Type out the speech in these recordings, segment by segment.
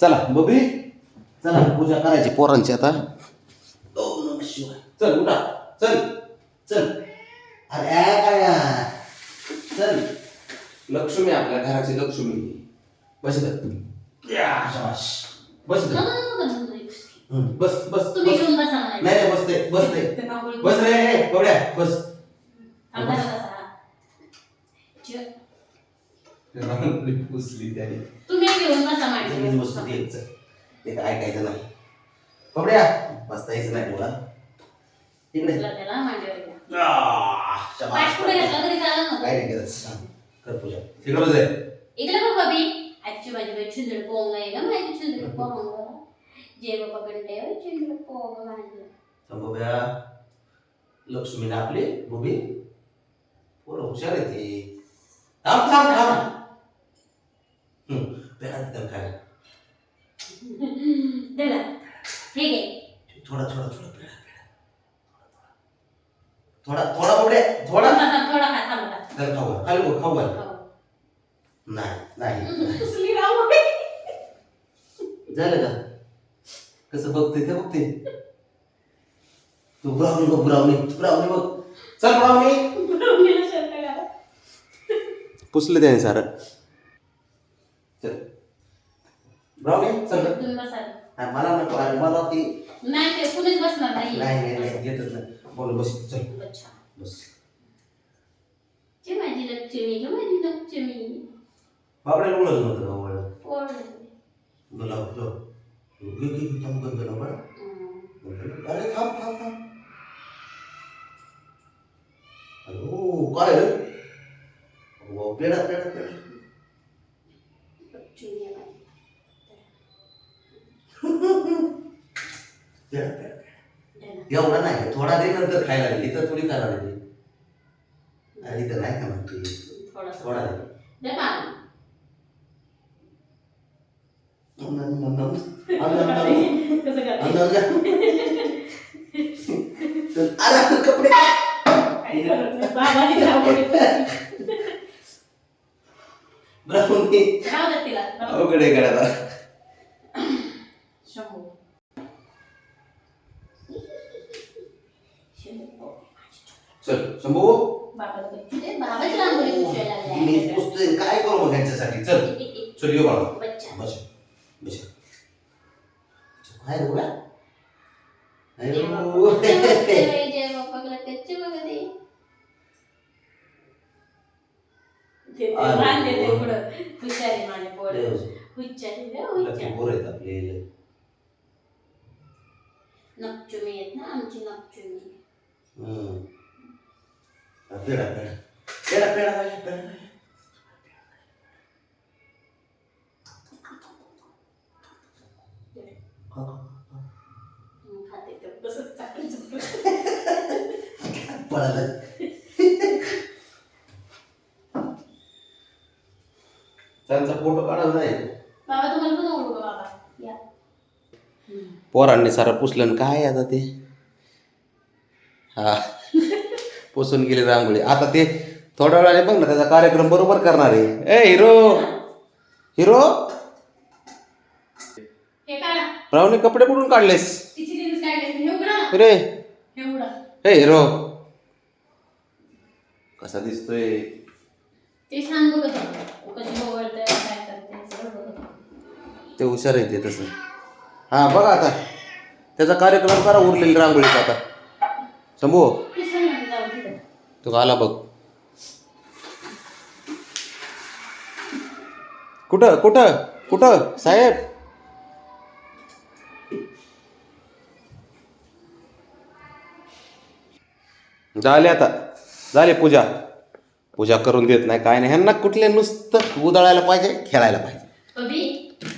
चला बबी. चला पूजा करायची पोरांची आता. ओम नमः शिवाय. चल उठा. चल चल. अरे काय? चल. लक्ष्मी आपल्या घराची लक्ष्मी. बस. बस बस बस. नाही बसते बसते बस रे ए, बबड्या बस. पुसली त्याने. घेऊन बसा. ते काय ऐकायचं नाही. नाही तुला इकडे. त्याला मांडीवर घ्या. आह, पाठ शाबास. पुढे घातला तरी चालेल ना. काय नाही करत. कर पूजा. तिकडे बस आहे. इकडे बघ बाबी आजची माझी बाई पोंग आहे का माझी छिंदड पोंग. जय बाबा कंडे छिंदड पोंग माझं थांब बबड्या लक्ष्मी ना आपली बुबी पोरं हुशार आहे ती. थांब थांब थांब. हम्म, पेढा दे त्याला खायला. दिला हे घे. थोडा थोडा थोडा पेढा पेढा. थोडा थोडा. बबड्या थोडा? थोडा खा, खाऊ घाल. खाली बघ, खाऊ घाल. नाही नाही. कसली रांगोळी. झालं का? कसं बघते ते बघते तू ब्राउनी बघ ब्राउनी. ब्राउनी बघ. चल ब्राउनी. पुसले त्याने सारं. चल. ब्राउनी चल गं. तुम्ही बसा हा, मला नको अरे मला ती नाही ते कुणीच बसणार नाही. नाही नाही नाही घेतच नाही. बोल बस चल. अच्छा. बस. चे माझी लक्ष्मी ग माझी लक्ष्मी. बाबड्या बोलत नव्हतं का वळलं पोळ. बोला बोला घे घे थांब ना बरं हम्म. अरे थांब थांब थांब. अयो काय रे? पेढा पेढा पेढा लक्ष्मी आहे माझी. पेढा पेढा द्या ना. एवढा नाही थोडा दे नंतर खायला दे. इथं थोडी खायला दे. इथं नाही खाणार तू. थोडासा. थोडा दे. मला. नम, नम, नम, नम. चल शंभू बाबाला बच्चू दे. बाबाची रांगोळी पुसायला लागली. मी पुसतोय काय करू मग यांच्यासाठी चल चल ये बाळा बच्चा. बस बस काय रे बोला जय बाप्पा. अयो. जय जय बाप्पाला कच्चे बघा ते. ते ते अरे रान देते वा. पुढं. हुशारी माझे पोर. देव. हुशारी रे, लकी हुशारी. पोरं आहेत आपले नकचुमी आहेत ना आमची नकचुमी पाहिजे, ते कसं चाकरी चुकलं. पळालं. त्यांचा फोटो काढायला नाही. बाबा तुम्हाला पण ओळखू का बाबा? या. पोरांनी सारं पुसलं काय आता ते? हा. पुसून गेले रांगोळी. आता ते थोड्या वेळाने बघ ना त्याचा कार्यक्रम बरोबर करणार आहे. ए हिरो! हिरो! रावने कपडे कुठून काढलेस. रे! हे हिरो! कसा दिसतोय. ते हुशार आहे ते तसं. हा बघा आता. त्याचा कार्यक्रम करा उरलेली रांगोळीचा आता शंभू ते आला बघ. कुठं कुठं कुठं साहेब? झाले आता. झाले पूजा. पूजा करून देत नाही काय नाही. ह्यांना कुठले नुसतं उदळायला पाहिजे खेळायला पाहिजे.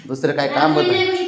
दुसरं काय काम होत नाही.